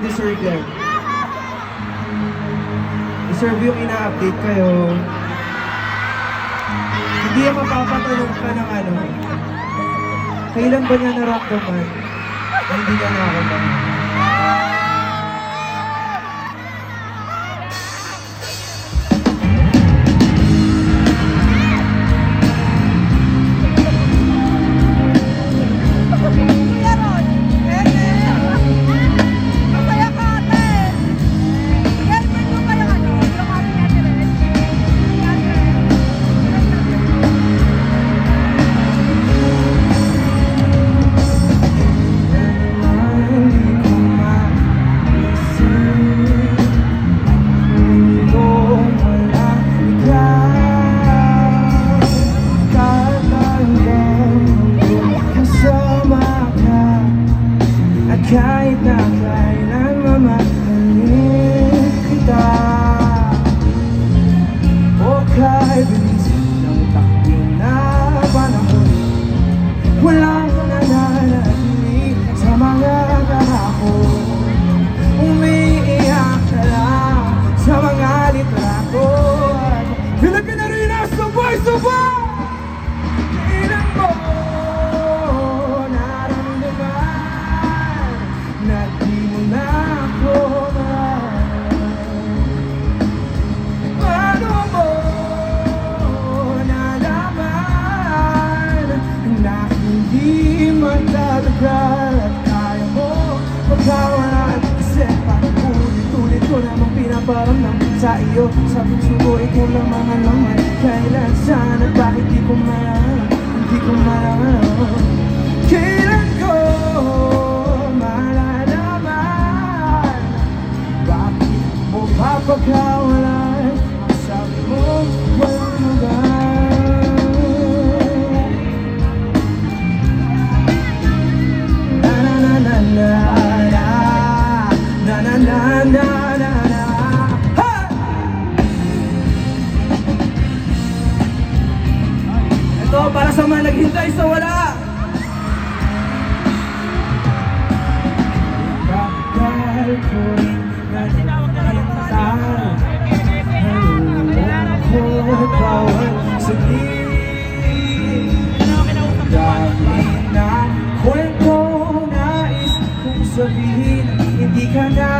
yung deserve yan. Deserve yung ina-update kayo. Hindi yan mapapatanong ka ng ano. Kailan ba niya naramdaman? na Hindi niya nakakamdaman. At kahit na kailan matatagal at kaya mo magkawalan kasi parang ulit-ulit ko namang pinaparamdam sa iyo sa puso ko ikaw lang mga laman kailan saan at bakit di ko malaman hindi ko malaman kailan ko malalaman bakit mo papagkawalan? Para sa mga naghintay sa wala Bakal ko rin naghintay Ako bawat saglit Dami na kwento nais kong sabihin Hindi ka na